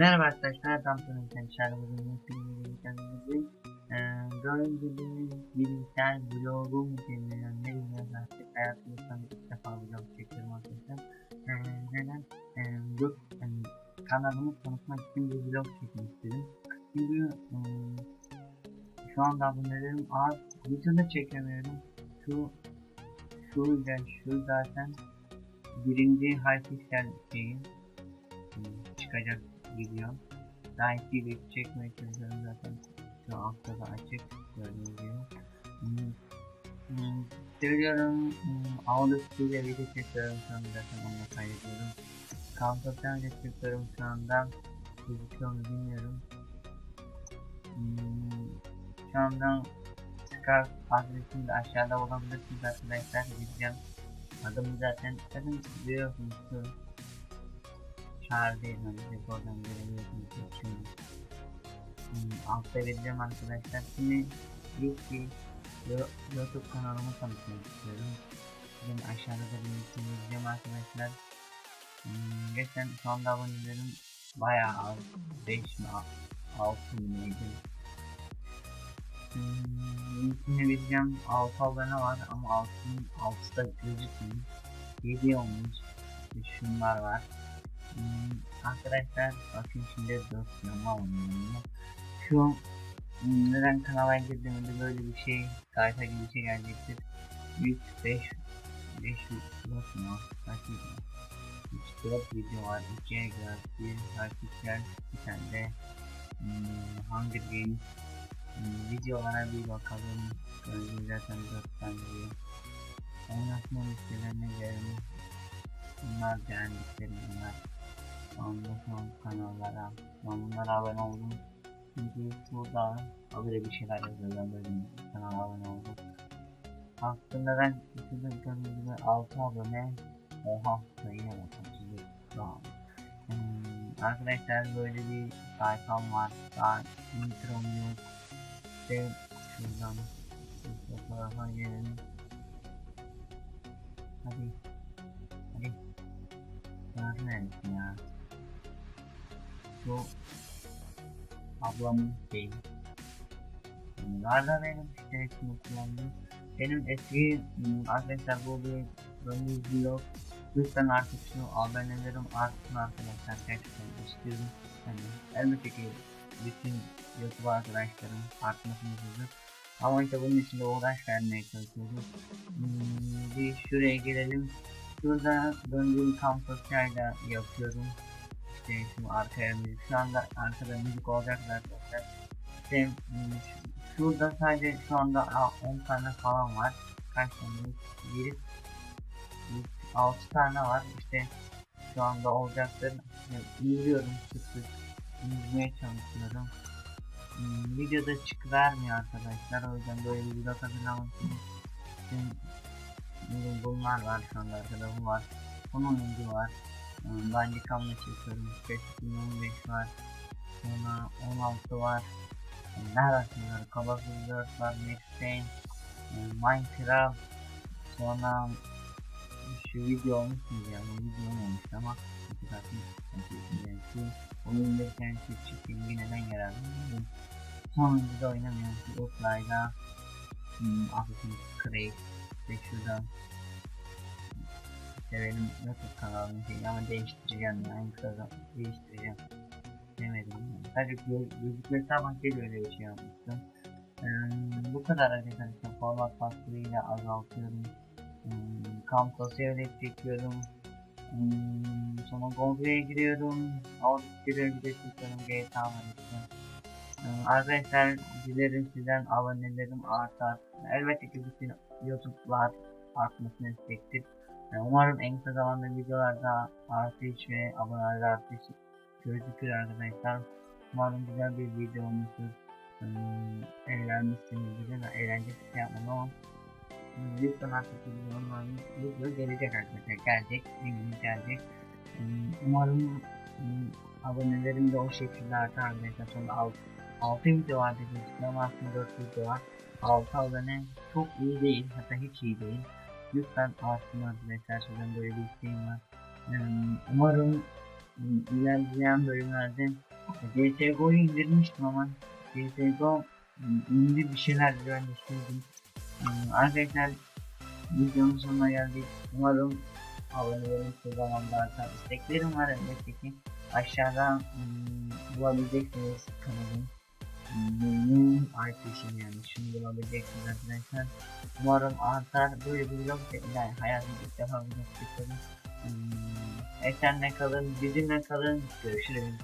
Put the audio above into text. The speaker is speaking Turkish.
Merhaba arkadaşlar, Damson'un Kendişler bugün filmini kendimizi ee, gördüğünüz gibi bilimsel vlogum denilen ne bilmiyorum artık hayatımda sanırım ilk defa vlog çekiyorum arkadaşlar. Ee, neden? Ee, yok, yani kanalımı tanıtmak için bir vlog çekmek istedim. Çünkü ım, şu anda abonelerim az, videoda çekemiyorum. Şu şu ile şu zaten birinci hypixel şeyi ım, çıkacak video. Daha iyi bir çekmeye çalışıyorum zaten. Şu altta da açık gördüğünüz gibi. Hmm, hmm, Söylüyorum, hmm, ile video çekiyorum şu anda zaten onunla kaydediyorum. İle çekiyorum şu anda. Gözüküyor bilmiyorum. Şu anda Skype adresini de aşağıda bulabilirsiniz arkadaşlar. Gideceğim. Adımı zaten zaten biliyorsunuz çağrı değil mi? Biz oradan görebiliyorsunuz şimdi. Hmm, altta vereceğim arkadaşlar. Şimdi ilk bir Yo- YouTube kanalımı tanıtmak istiyorum. Şimdi aşağıda da linkini vereceğim arkadaşlar. Hmm, geçen anda abonelerim bayağı az. 5 mi 6 mı neydi? Hmm, linkini vereceğim. 6 abone var ama 6'nın 6'da gözükmüyor. 7 olmuş. Bir Şunlar var. Hmm, arkadaşlar bakın şimdi 4 yama oynuyorum. Şu neden kanala girdiğimde böyle bir şey sayfa gibi bir şey gelecektir. 3 5 5 yok mu? Video? 3 4 video var. 2 Egraz, 1 Harpikler, bir tane de hmm, Hunger Games hmm, videolara bir bakalım. Gördüğünüz zaten 4 tane video. Oynatma listelerine gelelim. Bunlar beğendiklerim bunlar. Sonra kanallara, ben bunlara abone oldum. Çünkü burada böyle bir şeyler yazıyorlar böyle kanala abone oldum. Aslında ben şurada gördüğünüz gibi 6 abone Oha sayıya bak 31 şu an. Hmm, arkadaşlar böyle bir sayfam var. Daha introm yok. İşte şuradan şu fotoğrafa gelelim. Hadi. Hadi. Neresi ya? Şu ablamın şeyi. Bunlar benim sitesini kullandım. Benim eski hmm, arkadaşlar bu bir böyle vlog. Lütfen artık şu abonelerim artsın arkadaşlar gerçekten istiyorum. Yani elbette ki bütün YouTube arkadaşlarım artmasını istiyorum. Ama işte bunun için de uğraş vermeye çalışıyoruz. Hmm, bir şuraya gelelim. Şurada döndüğüm kamp sosyalde yapıyorum. İşte şu arkaya müzik. Şu anda arkada müzik olacak. İşte hmm, şurada sadece şu anda aa, 10 tane falan var. Kaç tane? 1 6 tane var. İşte şu anda olacaktır. İzliyorum sık sık. İzlemeye çalışıyorum. Hmm, videoda çık vermiyor arkadaşlar. O yüzden böyle bir video hazırlamak için Şimdi bunlar var şu anda arkada bu var. Son oyuncu var. Hmm, Bandicam'la çekiyorum. 515 var. Sonra 16 var. Neresi var? Call of Duty 4 var. Max Payne. hmm, Minecraft. Sonra şu video olmuş mu ya? Bu video olmamış ama yani oyun verirken şu çiftliğin neden yararlı bilmiyorum. Sonuncu da oynamıyorum. Şu Offline'da hmm, Assassin's Creed ve şurada işte benim YouTube kanalım şey ama değiştireceğim ya. En kısa zamanda değiştireceğim. Demedim yani. sadece göz, gözükmesi amaçlı öyle bir şey yapmıştım. Bu kadar arkadaşlar format faktörüyle azaltıyorum. Hmm, kamp sosyal çekiyorum. Hmm, sonra Google'ye giriyorum. Auditör'e bir de çıkıyorum. GTA işte. Ee, Arkadaşlar dilerim sizden abonelerim artar. Elbette ki bütün YouTube'lar artmasını istektir. Umarım en kısa zamanda videolarda artış ve abonelerde artış gözükür arkadaşlar. Umarım güzel bir video olmuştur. Hmm, eğlenmişsinizdir ve eğlenceli bir şey yapmadım lütfen artık videoların video gelecek arkadaşlar. Gelecek, eminim gelecek. Hmm, umarım hmm, abonelerim de o şekilde artar arkadaşlar. Sonra 6, 6 video vardı gözüküyor ama aslında 4 video var. 6 abone çok iyi değil hatta hiç iyi değil. Lütfen artsın arkadaşlar sizden böyle bir isteğim var. Hmm, Umarım ilerleyen bölümlerde CSGO'yu indirmiştim ama CSGO indi bir şeyler ben Arkadaşlar videonun sonuna geldik. Umarım abonelerim şu zamanda artar. İsteklerim var elbette ki. Aşağıda bulabileceksiniz kanalın. Benim arkadaşım yani şunu bulabileceksiniz arkadaşlar. Umarım artar. Böyle bir vlog yani hayatımda ilk defa vlog çekiyorum. Hmm, Esenle kalın, bizimle kalın. Görüşürüz.